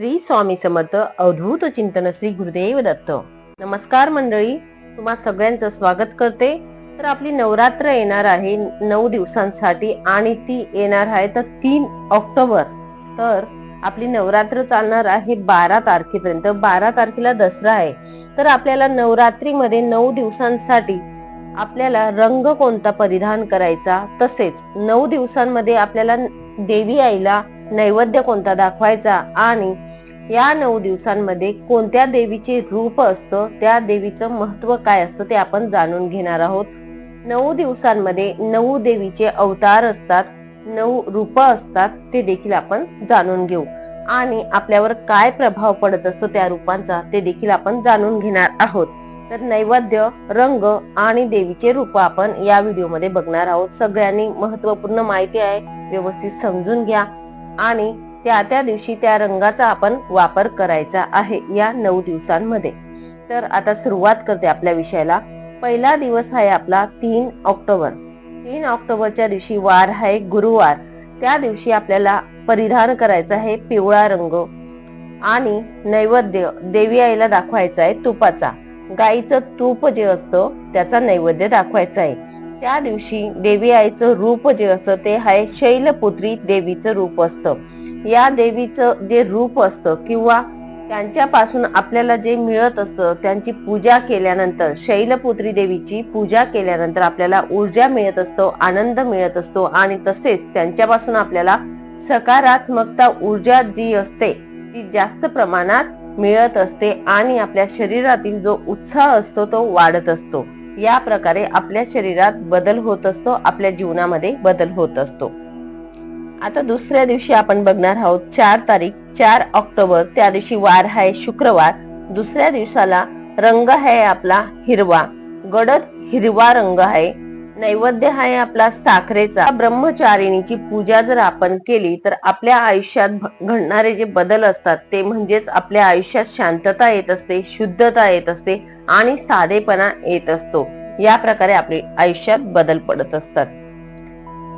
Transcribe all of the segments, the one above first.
श्री स्वामी समर्थ अवधूत चिंतन श्री गुरुदेव दत्त. नमस्कार मंडळी तुम्हा सगळ्यांचं स्वागत करते. तर आपली नवरात्र येणार आहे नऊ दिवसांसाठी आणि ती येणार आहे तर तीन ऑक्टोबर. तर आपली नवरात्र चालणार आहे बारा तारखेपर्यंत. बारा तारखेला दसरा आहे. तर आपल्याला नवरात्रीमध्ये नऊ दिवसांसाठी आपल्याला रंग कोणता परिधान करायचा? तसेच नऊ दिवसांमध्ये आपल्याला देवी आईला नैवेद्य कोणता दाखवायचा आणि या नऊ दिवसांमध्ये कोणत्या देवीचे रूप असतं त्या देवीचं महत्त्व काय असतं ते आपण जाणून घेणार आहोत. नऊ दिवसांमध्ये नऊ देवीचे अवतार असतात नऊ रूप असतात ते देखील आपण जाणून घेऊ. आणि आपल्यावर काय प्रभाव पडत असतो त्या रूपांचा ते देखील आपण जाणून घेणार आहोत. तर नैवेद्य रंग आणि देवीचे रूप आपण या व्हिडिओमध्ये बघणार आहोत. सगळ्यांनी महत्त्वपूर्ण माहिती आहे व्यवस्थित समजून घ्या. आणि त्या त्या दिवशी त्या रंगाचा आपण वापर करायचा आहे या नऊ दिवसांमध्ये. तर आता सुरुवात करते आपल्या विषयाला. पहिला दिवस आहे आपला तीन ऑक्टोबर. तीन ऑक्टोबरच्या दिवशी वार आहे गुरुवार. त्या दिवशी आपल्याला परिधान करायचा आहे पिवळा रंग आणि नैवेद्य देवी आईला दाखवायचा आहे तुपाचा. गाईचं तूप जे असतं त्याचा नैवेद्य दाखवायचा आहे. त्या दिवशी देवी आईचं रूप जे असतं ते आहे शैलपुत्री देवीचं रूप असतं. या देवीचं जे रूप असतं किंवा त्यांच्यापासून आपल्याला जे मिळत असतं त्यांची पूजा केल्यानंतर शैलपुत्री देवीची पूजा केल्यानंतर आपल्याला ऊर्जा मिळत असतो आनंद मिळत असतो आणि तसेच त्यांच्यापासून आपल्याला सकारात्मकता ऊर्जा जी असते ती जास्त प्रमाणात मिळत असते आणि आपल्या शरीरातील जो उत्साह असतो तो वाढत असतो. या प्रकारे आपल्या शरीरात बदल होत असतो आपल्या जीवनामध्ये बदल होत असतो. आता दुसऱ्या दिवशी आपण बघणार आहोत चार तारीख चार ऑक्टोबर त्या दिवशी वार आहे शुक्रवार. दुसऱ्या दिवसाला रंग आहे आपला हिरवा. गडद हिरवा रंग आहे. नैवेद्य आहे आपला साखरेचा. ब्रह्मचारिणीची पूजा जर आपण केली तर आपल्या आयुष्यात घडणारे जे बदल असतात ते म्हणजेच आपल्या आयुष्यात शांतता येत असते शुद्धता येत असते आणि साधेपणा येत असतो. या प्रकारे आपले आयुष्यात बदल पडत असतात.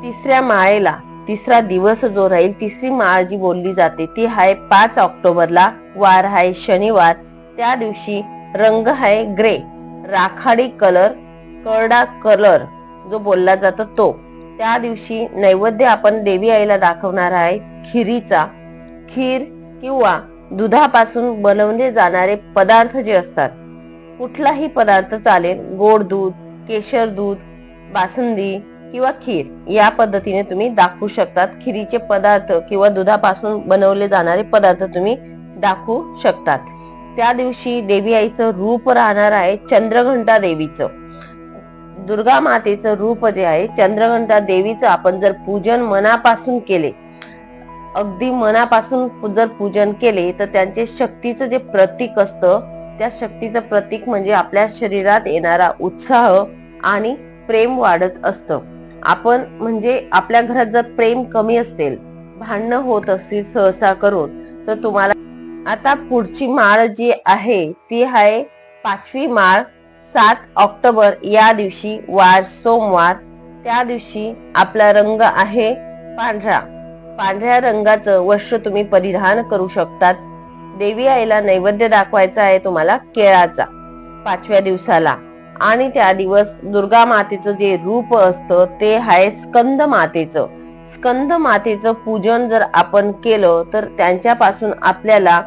तिसऱ्या माळेला तिसरा दिवस जो राहील तिसरी माळ जी बोलली जाते ती आहे पाच ऑक्टोबरला. वार आहे शनिवार. त्या दिवशी रंग आहे ग्रे. राखाडी कलर करडा कलर. जो बोलला जातो तो. त्या दिवशी नैवेद्य आपण देवी आईला दाखवणार आहे खिरीचा. खीर किंवा दुधापासून बनवले जाणारे पदार्थ जे असतात कुठलाही पदार्थ चालेल गोड दूध केशर दूध बासुंदी किंवा खीर या पद्धतीने तुम्ही दाखवू शकतात. खिरीचे पदार्थ किंवा दुधापासून बनवले जाणारे पदार्थ तुम्ही दाखवू शकतात. त्या दिवशी देवी आईचं रूप राहणार आहे चंद्रघंटा देवीचं. दुर्गा मातेचं रूप जे आहे चंद्रघंटा देवीचं आपण जर पूजन मनापासून केले अगदी मनापासून जर पूजन केले तर त्यांचे शक्तीचं जे प्रतीक असतं त्या शक्तीचं प्रतीक म्हणजे आपल्या शरीरात येणारा उत्साह आणि प्रेम वाढत असतं. आपण म्हणजे आपल्या घरात जर प्रेम कमी असेल भांडणं होत असतील सहसा करून तर तुम्हाला आता पुढची माळ जी आहे ती आहे पाचवी माळ सात ऑक्टोबर या दिवशी वार सोमवार त्या दिवशी आपला रंग आहे पांढरा. पांढऱ्या रंगाचं वस्त्र तुम्ही परिधान करू शकतात. देवी आईला नैवेद्य दाखवायचा आहे तुम्हाला केळाचा पाचव्या दिवसाला. आणि त्या दिवस दुर्गा मातेचं जे रूप असतं ते आहे स्कंद मातेचं. स्कंद मातेचं पूजन जर आपण केलं तर त्यांच्यापासून आपल्याला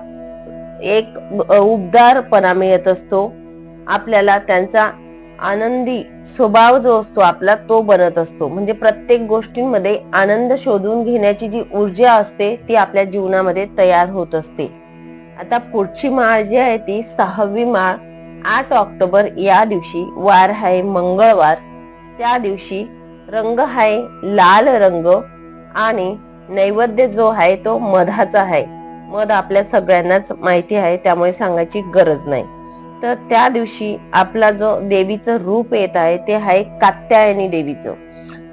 एक उबदारपणा मिळत असतो. आपल्याला त्यांचा आनंदी स्वभाव जो असतो आपला तो बनत असतो. म्हणजे प्रत्येक गोष्टींमध्ये आनंद शोधून घेण्याची जी ऊर्जा असते ती आपल्या जीवनामध्ये तयार होत असते. आता पुढची माळ जी आहे ती सहावी माळ. आठ ऑक्टोबर या दिवशी वार आहे मंगळवार. त्या दिवशी रंग आहे लाल रंग आणि नैवेद्य जो आहे तो मधाचा आहे. मध आपल्या सगळ्यांनाच माहिती आहे त्यामुळे सांगायची गरज नाही. तर त्या दिवशी आपला जो देवीचं रूप येत आहे ते आहे कात्यायनी देवीचं.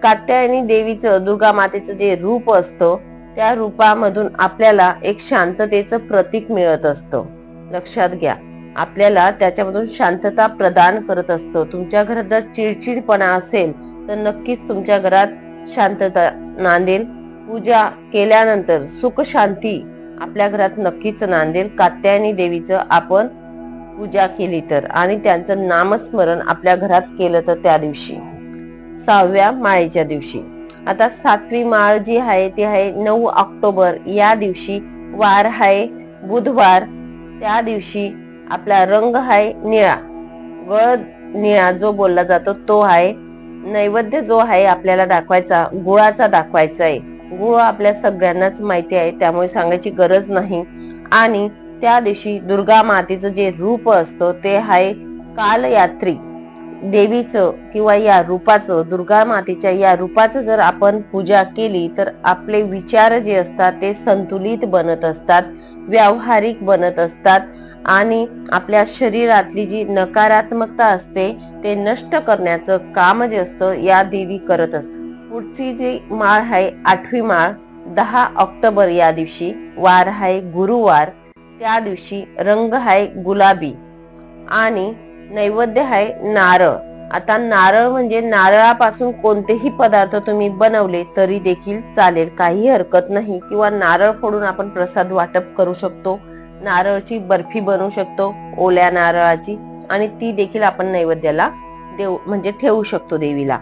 कात्यायनी देवीचं दुर्गा मातेचं जे रूप असतं त्या रूपामधून आपल्याला एक शांततेचं प्रतीक मिळत असतं. लक्षात घ्या आपल्याला त्याच्यामधून शांतता प्रदान करत असतं. तुमच्या घरात जर चिडचिडपणा असेल तर नक्कीच तुमच्या घरात शांतता नांदेल. पूजा केल्यानंतर सुख शांती आपल्या घरात नक्कीच नांदेल. कात्यायनी देवीचं आपण पूजा केली तर आणि त्यांचं नामस्मरण आपल्या घरात केलं तर त्या दिवशी. सहाव्या माळेच्या दिवशी. आता सातवी माळ जी आहे ती आहे नऊ ऑक्टोबर. या दिवशी वार आहे बुधवार. त्या दिवशी आपला रंग आहे निळा. व निळा जो बोलला जातो तो आहे. नैवेद्य जो आहे आपल्याला दाखवायचा गुळाचा दाखवायचा आहे. गुळ आपल्या सगळ्यांनाच माहिती आहे त्यामुळे सांगायची गरज नाही. आणि त्या दिवशी दुर्गा मातेचं जे रूप असतं ते आहे कालयात्री. देवीचं किंवा या रूपाचं दुर्गा मातेच्या या रूपाचं जर आपण पूजा केली तर आपले विचार जे असतात ते संतुलित बनत असतात व्यावहारिक बनत असतात आणि आपल्या शरीरातली जी नकारात्मकता असते ते नष्ट करण्याचं काम जे असतं या देवी करत असतात. पुढची जी माळ आहे आठवी माळ दहा ऑक्टोबर या दिवशी वार आहे गुरुवार. त्या दिवशी रंग आहे गुलाबी आणि नैवेद्य आहे नारळ. आता नारळ म्हणजे नारळापासून कोणतेही पदार्थ तुम्ही बनवले तरी देखील चालेल. काही हरकत नाही किंवा नारळ फोडून आपण प्रसाद वाटप करू शकतो नारळची बर्फी बनवू शकतो ओल्या नारळाची आणि ती देखील आपण नैवेद्याला देव म्हणजे ठेवू शकतो देवीला.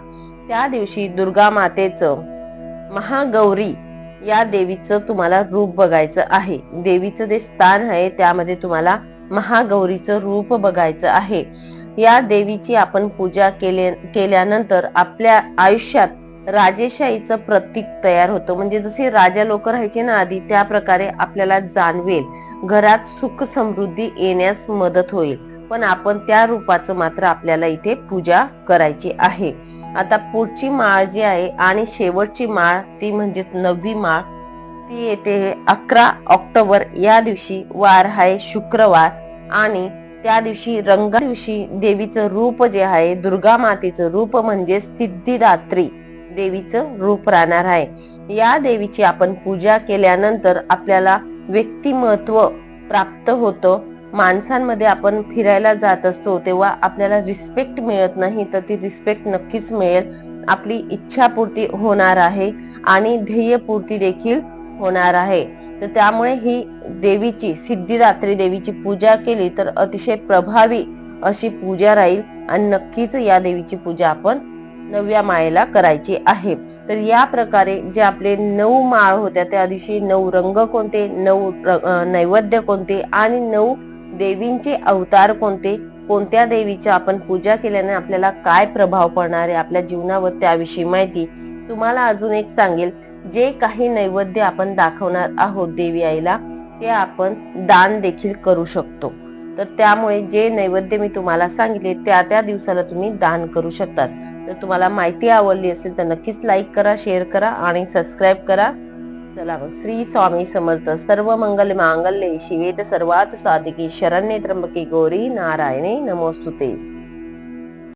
त्या दिवशी दुर्गा मातेचं महागौरी या देवीचं तुम्हाला रूप बघायचं आहे. देवीचं जे स्थान आहे त्यामध्ये तुम्हाला महागौरीचं रूप बघायचं आहे. या देवीची आपण पूजा केले केल्यानंतर आपल्या आयुष्यात राजेशाहीचं प्रतीक तयार होतं. म्हणजे जसे राजा लोक राहायचे ना आधी त्या प्रकारे आपल्याला जाणवेल. घरात सुख समृद्धी येण्यास मदत होईल. पण आपण त्या रूपाचं मात्र आपल्याला इथे पूजा करायची आहे. आता पुढची माळ जी आहे आणि शेवटची माळ ती म्हणजे नववी माळ ती येते अकरा ऑक्टोबर या दिवशी वार आहे शुक्रवार. आणि त्या दिवशी रंगा दिवशी देवीचं रूप जे आहे दुर्गा मातेचं रूप म्हणजे सिद्धिदात्री देवीचं रूप राहणार आहे. या देवीची आपण पूजा केल्यानंतर आपल्याला व्यक्तिमत्व प्राप्त होतं. माणसांमध्ये आपण फिरायला जात असतो तेव्हा आपल्याला रिस्पेक्ट मिळत नाही तर ती रिस्पेक्ट नक्कीच मिळेल. आपली इच्छापूर्ती होणार आहे आणि ध्येयपूर्ती देखील होणार आहे. तर त्यामुळे ही देवीची सिद्धिदात्री देवीची पूजा केली तर अतिशय प्रभावी अशी पूजा राहील आणि नक्कीच या देवीची पूजा आपण नवव्या माळेला करायची आहे. तर या प्रकारे जे आपले नऊ माळ होत्या त्या दिवशी नऊ रंग कोणते नऊ नैवेद्य कोणते आणि नऊ देवींचे अवतार कोणते? कोणत्या देवीची आपण पूजा केल्याने आपल्याला काय प्रभाव पडणार आहे? आपल्या जीवनावर त्याविषयी माहिती तुम्हाला अजून एक सांगेल. जे काही नैवेद्य आपण दाखवणार आहोत देवी आईला ते आपण दान देखील करू शकतो. तर त्यामुळे जे नैवेद्य मी तुम्हाला सांगितले त्या त्या दिवसाला तुम्ही दान करू शकतात. तर तुम्हाला माहिती आवडली असेल तर नक्कीच लाईक करा शेअर करा आणि सबस्क्राईब करा. चला मग श्री स्वामी समर्थ सर्व मंगल मांगल्ये शिवेत सर्वात साधिकी शरण्ये त्र्यंबके गौरी नारायणे नमोस्तुते.